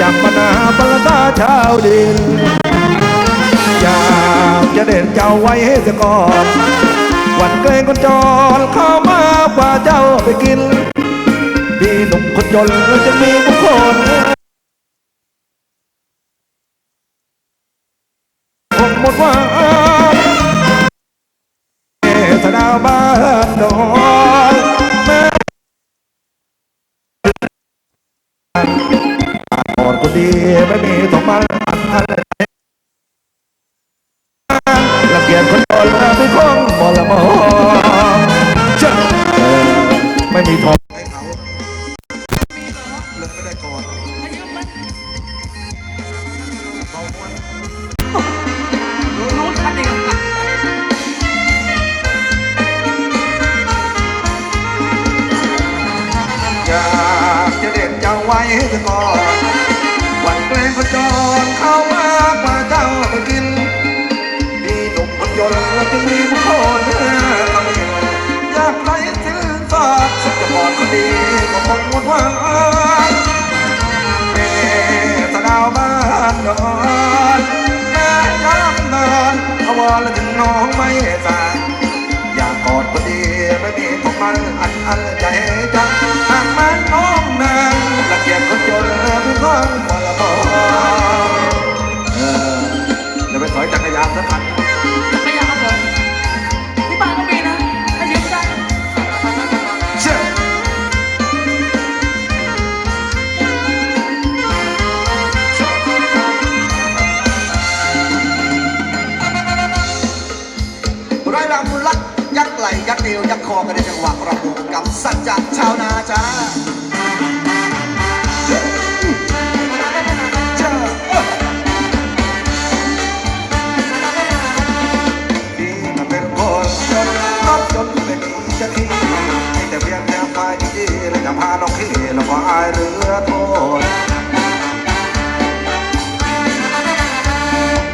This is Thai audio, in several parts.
จำปัญหาปรตาชาวดิน อยากจะเด่นเจ้าไว้ให้สะก่อนวันเกรงคนจรเข้ามากว่าเจ้าไปกินพี่หนุ่มคนจนแล้วจะมีบุคคลคงหมดว่าสะดาวบ้านดอย ละเกียดคนจนไม่คงมอละมอจ้าไม่มีทองให้เขาเลิกไม่ได้ก่อนเบาม้วนรู้รู้ทันเองอยากจะเด่นเจ้าไว้ก่อน คงหมดหวังแม่สะดาวบ้านนอนแม่ย้ำนอนเอาวอนแล้วถึงน้อง ในจังหวะระบุกับสัจจะชาวนาจ้าเจ้าดีมันเป็นคนจนรบจนไม่มีจะขี้ให้แต่เพียงแค่ฝ่ายดีแล้วจะพาน้องขี้แล้วก็อายเรือโทษ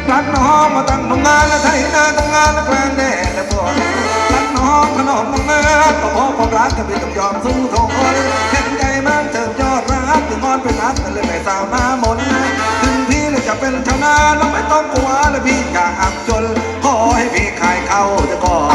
รักน้องมาตั้งโรงงานและไทยนาทำงานและแฟนแน่และบ่ น้องขนมโรงงานก็เพราะความรักจะไม่ต้องยอมสู้ทนเห็นใจมันเติมยอดรักถึงงอนเป็นนักแต่เลยไม่สาวหน้ามนถึงพี่เลยจะเป็นชาวนาแล้วไม่ต้องกลัวและพี่จะอับจนขอให้พี่ขายเข้าจะก่อน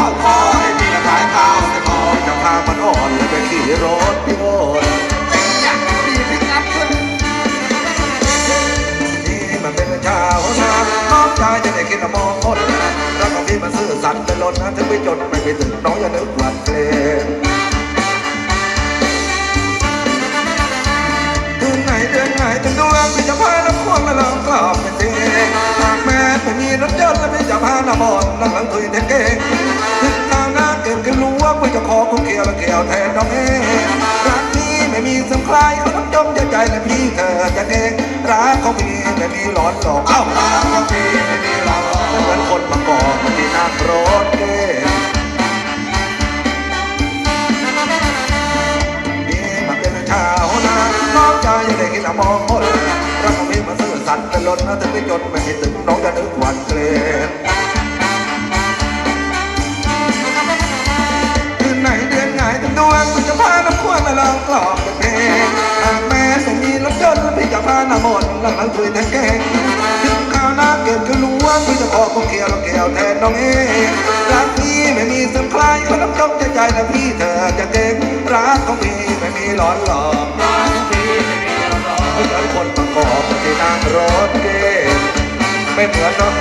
พี่มันซื่อสัตย์เป็นล้นนะถึงไม่จนไม่ไปถึงน้องอย่านึกหวั่นเกรงถึงไหนเดือนไหนถึงดวงพี่จะพาน้ำควงและลองกลอบเป็นเองหากแม้ไม่มีรถยนต์และพี่จะพาน้ำมอนนั่งหลังถุยเทเก่งถึงทางหน้าเก็บกันรู้ว่าพี่จะขอคุ้มเกี่ยวและเกี่ยวแทนน้องเองรักนี้ไม่มีสงใครเขาต้องจมใจและพี่เธอจะเองรักของพี่ไม่มีหลอนหลอกเอ้ารักของพี่ไม่มีหลอนหลอกเหมือนคนมาก่อน รถเก๋นี่มันเป็นชาวนาน้องใจยังได้กินมองคนรักของพี่มันซื่อสัตย์เป็นล้นนะถึงไม่จนไม่ให้ถึงน้องจะนึก น้องเอรักพี่ไม่มีสัมใครเขาต้องใจใจและพี่เธอจะเก่งรักของพี่ไม่มีหลอนหลอกรักของพี่ไม่มีหลอนหลอกเหมือนคนประกอบที่นั่งรถเก๋งไม่เหมือนเนาะ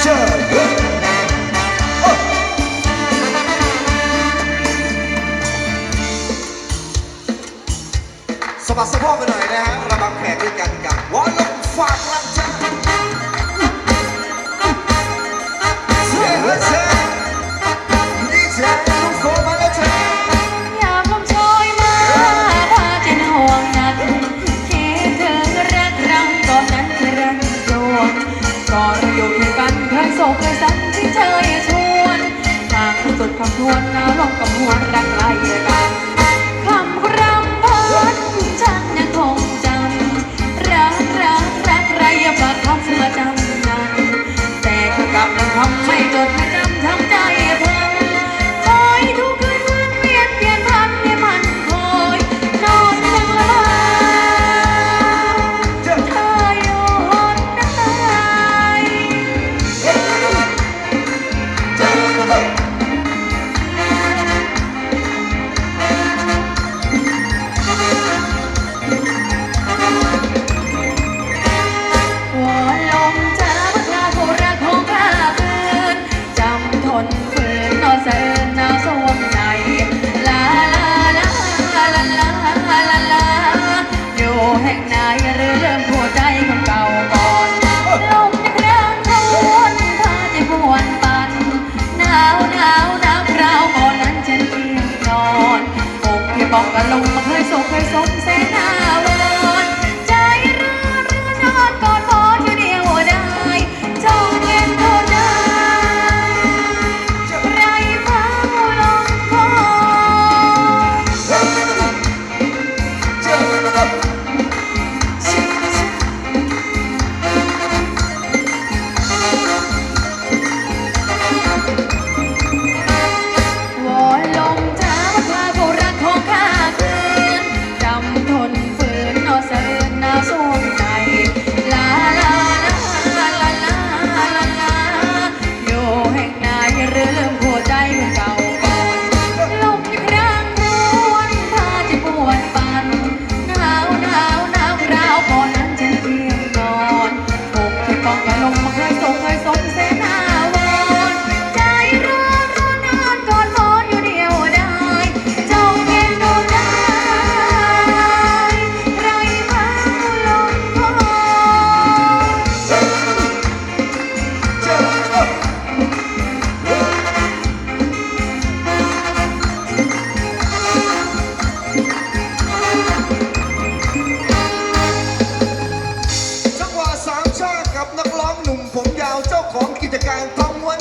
เชื่อสบัดสะโพกกันหน่อยนะฮะระบังแขกด้วยกันกับวอลลุ่ ก็มวนรักไกลกันคำรำพันฉันยังคงจำรักรักรักไรอย่าฝากคำมาจำนานแต่ก็กลับมาทำไม่จด Okay, so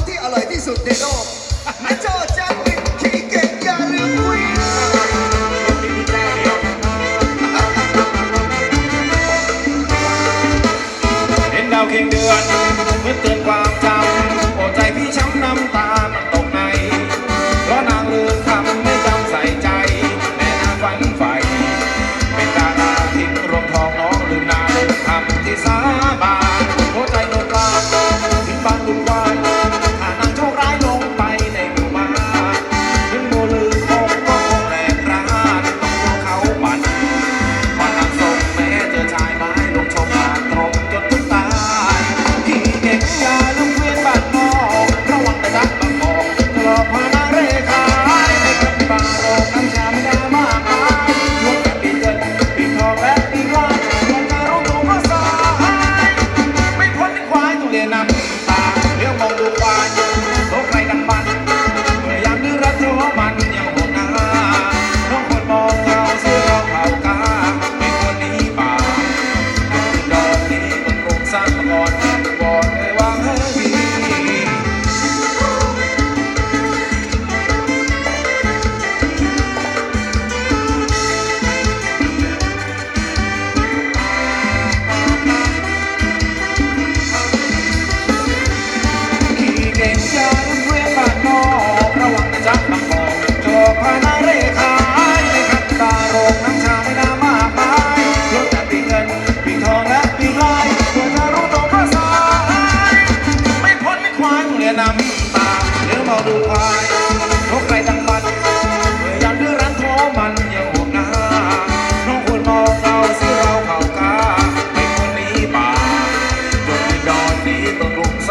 ที่อร่อยที่สุดในโลกนะโจ เรื่องมองดูฟ้าโลกไรดังบัน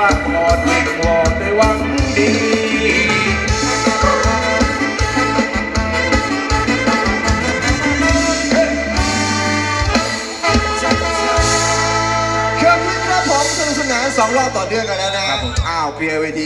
สักอดไม่วอดด้วยหวังดีผมสนุนาสองรอบต่อเนื่องกันแล้วนะครับผม อ้าวเพียร์เวที